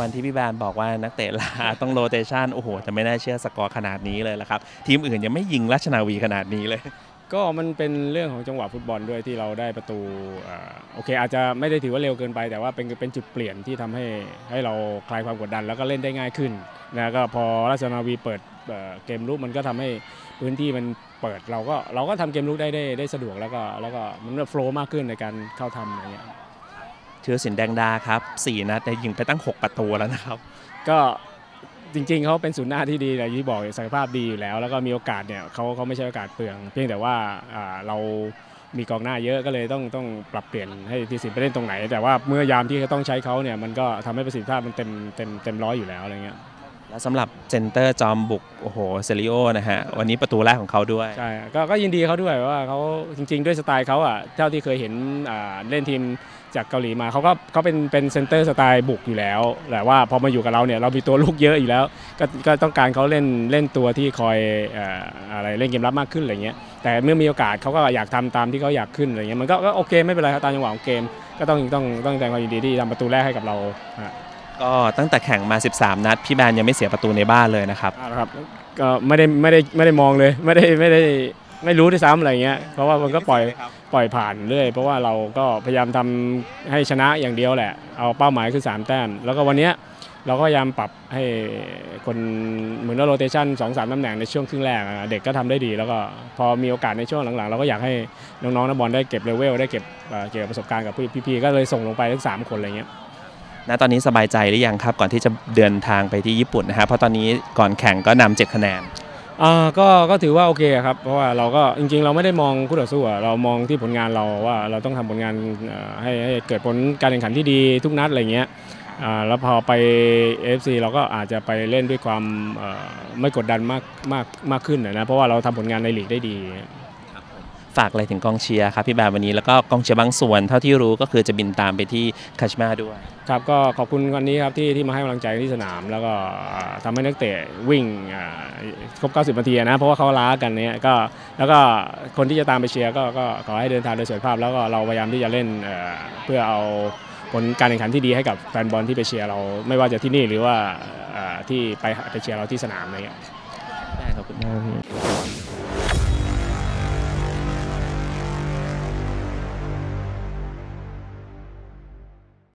วันที่พี่แบนบอกว่านักเตะลาต้องโรเตชันโอ้โหจะไม่น่าเชื่อสกอร์ขนาดนี้เลยละครับ ทีมอื่นยังไม่ยิงราชนาวีขนาดนี้เลย ก็มันเป็นเรื่องของจังหวะฟุตบอลด้วยที่เราได้ประตูเอ่อโอเค อาจจะไม่ได้ถือว่าเร็วเกินไป แต่ว่าเป็นเป็นจุดเปลี่ยนที่ทำให้ให้เราคลายความกดดัน แล้วก็เล่นได้ง่ายขึ้นนะก็พอราชนาวีเปิดเอ่อเกมลุกมันก็ทำให้พื้นที่มันเปิดเราก็เราก็ทำเกมลุกได้ได้ได้สะดวกแล้วก็แล้วก็มันโฟล์มากขึ้นในการเข้าทำอะไรเงี้ย เชื้อสินแดงดาครับสี่นัดแต่ยิงไปตั้ง 6 ประตูแล้วนะครับ ก็จริงๆเขาเป็นศูนย์หน้าที่ดีอย่างที่บอกศักยภาพดีอยู่แล้ว แล้วก็มีโอกาสเนี่ยเขาเขาไม่ใช่โอกาสเปลือง เพียงแต่ว่าเรามีกองหน้าเยอะก็เลยต้องต้องปรับเปลี่ยนให้ทีสินไปเล่นตรงไหน แต่ว่าเมื่อยามที่เขาต้องใช้เขาเนี่ยมันก็ทำให้ประสิทธิภาพมันเต็มเต็มเต็มร้อยอยู่แล้วอะไรเงี้ย แล้วสำหรับเซนเตอร์จอมบุก โอ้โห เซริโอนะฮะ วันนี้ประตูแรกของเขาด้วย ใช่ก็ก็ยินดีเขาด้วยว่าเขาจริง ๆ ด้วยสไตล์เขาอะเท่าที่เคยเห็นเล่นทีมจากเกาหลีมาเขาก็เขาเป็นเป็นเซนเตอร์สไตล์บุกอยู่แล้ว แต่ว่าพอมาอยู่กับเราเนี่ยเรามีตัวลูกเยอะอยู่แล้ว ก็ก็ต้องการเขาเล่นเล่นตัวที่คอยเอ่อะไรเล่นเกมรับมากขึ้นอะไรเงี้ยแต่เมื่อมีโอกาสเขาก็อยากทำตามที่เขาอยากขึ้นอะไรเงี้ยมันก็โอเคไม่เป็นไรครับตามจังหวะของเกม ก็ต้องต้องต้องแสดงความยินดีที่ทำประตูแรกให้กับเราฮะ ก็ตั้งแต่แข่งมา 13 นัด พี่แบนยังไม่เสียประตูในบ้านเลยนะครับเอาละครับก็ไม่ได้ไม่ได้ไม่ได้มองเลยไม่ได้ไม่ได้ไม่รู้ด้วยซ้ำอะไรเงี้ยเพราะว่ามันก็ปล่อยปล่อยผ่านเรื่อยเพราะว่าเราก็พยายามทำให้ชนะอย่างเดียวแหละ เอาเป้าหมายคือ 3 แต้ม แล้วก็วันเนี้ยเราก็พยายามปรับให้คนเหมือนว่าโรเตชันสองสามตำแหน่งในช่วงครึ่งแรกอะเด็กก็ทำได้ดี แล้วก็พอมีโอกาสในช่วงหลังๆ เราก็อยากให้น้องๆนักบอลได้เก็บเลเวลได้เก็บเอ่อเก็บประสบการณ์กับพี่ๆก็เลยส่งลงไปทั้งสามคนอะไรเงี้ย ณตอนนี้สบายใจหรือยังครับ ก่อนที่จะเดินทางไปที่ญี่ปุ่นนะฮะเพราะตอนนี้ก่อนแข่งก็นำ7คะแนนอ่าก็ก็ถือว่าโอเคครับ เพราะว่าเราก็จริง ๆ เราไม่ได้มองคู่ต่อสู้อะเรามองที่ผลงานเราว่าเราต้องทำผลงานให้ให้เกิดผลการแข่งขันที่ดีทุกนัดอะไรเงี้ยอ่าแล้วพอไป AFC เราก็อาจจะไปเล่นด้วยความไม่กดดันมากมากมากขึ้นนะเพราะว่าเราทำผลงานในลีกได้ดี ฝากอะไรถึงกองเชียร์ครับพี่แบนวันนี้แล้วก็กองเชียร์บางส่วนเท่าที่รู้ก็คือจะบินตามไปที่คาชิมาด้วยครับก็ขอบคุณวันนี้ครับที่ที่มาให้กำลังใจที่สนาม แล้วก็อ่าทำให้นักเตะวิ่งอ่าครบ 90 นาทีอะนะเพราะว่าเขาล้ากันเนี้ยก็แล้วก็คนที่จะตามไปเชียร์ก็ก็ขอให้เดินทางโดยสวัสดิภาพ แล้วก็เราพยายามที่จะเล่นเอ่อเพื่อเอาผลการแข่งขันที่ดีให้กับแฟนบอลที่ไปเชียร์เราไม่ว่าจะที่นี่หรือว่าอ่าที่ไปไปเชียร์เราที่สนามอะไรเงี้ยได้ขอบคุณมากพี่